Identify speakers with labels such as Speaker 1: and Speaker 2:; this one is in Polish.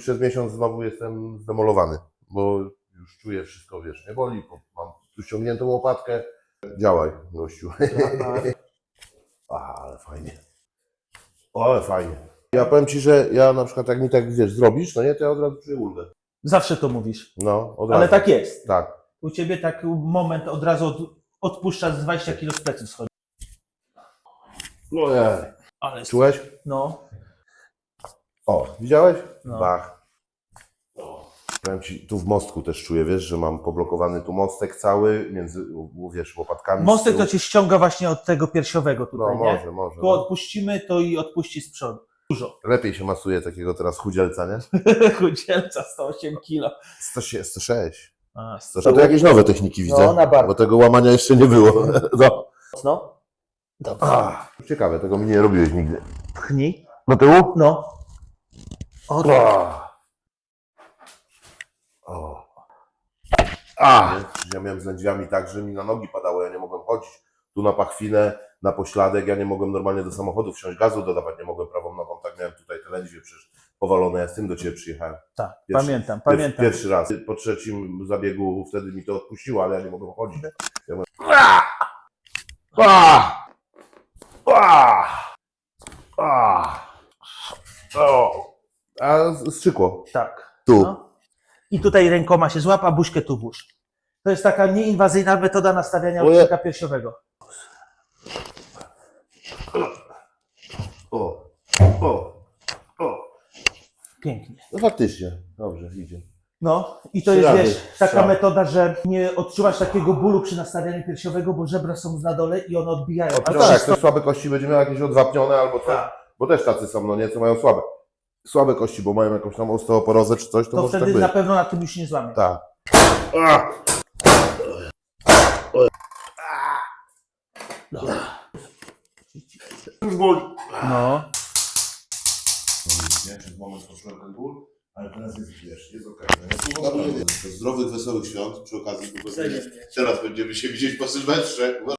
Speaker 1: Przez miesiąc znowu jestem zdemolowany, bo już czuję wszystko, wiesz, nie boli, bo mam tu ściągniętą łopatkę. Działaj, gościu. A, ale fajnie. O, ale fajnie. Ja powiem Ci, że ja na przykład jak mi tak, wiesz, zrobisz, no nie, to ja od razu czuję ulgę.
Speaker 2: Zawsze to mówisz.
Speaker 1: No, od razu.
Speaker 2: Ale tak jest.
Speaker 1: Tak.
Speaker 2: U ciebie taki moment od razu od, odpuszczasz z 20 kg z pleców schodzi.
Speaker 1: Ojej.
Speaker 2: Ale
Speaker 1: Czułeś?
Speaker 2: No,
Speaker 1: O, widziałeś?
Speaker 2: No.
Speaker 1: Bach. Powiem Ci, tu w mostku też czuję, wiesz, że mam poblokowany tu mostek cały między, wiesz, łopatkami. z
Speaker 2: mostek
Speaker 1: tyłu.
Speaker 2: to cię ściąga właśnie od tego piersiowego
Speaker 1: No,
Speaker 2: tutaj, nie?
Speaker 1: może, może.
Speaker 2: Tu odpuścimy, to i odpuści z przodu. Dużo.
Speaker 1: Lepiej się masuje takiego teraz chudzielca, nie?
Speaker 2: Chudzielca 108 kg.
Speaker 1: 106. 106.
Speaker 2: A,
Speaker 1: 106. To jakieś nowe techniki widzę,
Speaker 2: No, na bark.
Speaker 1: bo tego łamania jeszcze nie było. No.
Speaker 2: mocno. Dobrze.
Speaker 1: Ach, ciekawe, tego mi nie robiłeś nigdy.
Speaker 2: Pchnij.
Speaker 1: Do tyłu?
Speaker 2: No. O,
Speaker 1: Ach. O. A. Ja miałem z lędźwiami tak, że mi na nogi padało, ja nie mogłem chodzić. Tu na pachwinę, na pośladek, ja nie mogłem normalnie do samochodu wsiąść, gazu dodawać nie mogłem prawą nogą, tak miałem tutaj te lędźwie przecież powalone, ja z tym do Ciebie przyjechałem.
Speaker 2: tak,
Speaker 1: Pierwszy-
Speaker 2: pamiętam,
Speaker 1: Pier-
Speaker 2: pamiętam.
Speaker 1: Pierwszy raz. Po trzecim zabiegu wtedy mi to odpuściło, ale ja nie mogłem chodzić. Ja mówię, a! A! A! O! A strzykło.
Speaker 2: Tak.
Speaker 1: Tu.
Speaker 2: No. I tutaj rękoma się złapa, buźkę tu włóż. To jest taka nieinwazyjna metoda nastawiania
Speaker 1: Oje.
Speaker 2: odcinka piersiowego.
Speaker 1: O! O! O!
Speaker 2: Pięknie.
Speaker 1: No faktycznie. Dobrze, idzie.
Speaker 2: No i to
Speaker 1: Trzy
Speaker 2: jest,
Speaker 1: razy.
Speaker 2: wiesz, taka
Speaker 1: Strzał.
Speaker 2: metoda, że nie odczuwasz takiego bólu przy nastawianiu piersiowego, bo żebra są na dole i one odbijają.
Speaker 1: A tak, jak ktoś słabe kości będzie miał jakieś odwapnione albo coś,
Speaker 2: Tak.
Speaker 1: bo też tacy są, no nie, co mają słabe. Słabe kości, bo mają jakąś tam osteoporozę czy coś, to,
Speaker 2: to
Speaker 1: może
Speaker 2: wtedy
Speaker 1: tak być.
Speaker 2: na pewno na tym już nie złamie.
Speaker 1: Tak. A! Już boli.
Speaker 2: No.
Speaker 1: Nie, moment poczułem ten ból, ale teraz jest, wiesz, jest okej. Zdrowych, wesołych świąt przy okazji. Teraz będziemy się widzieć po Sylwestrze.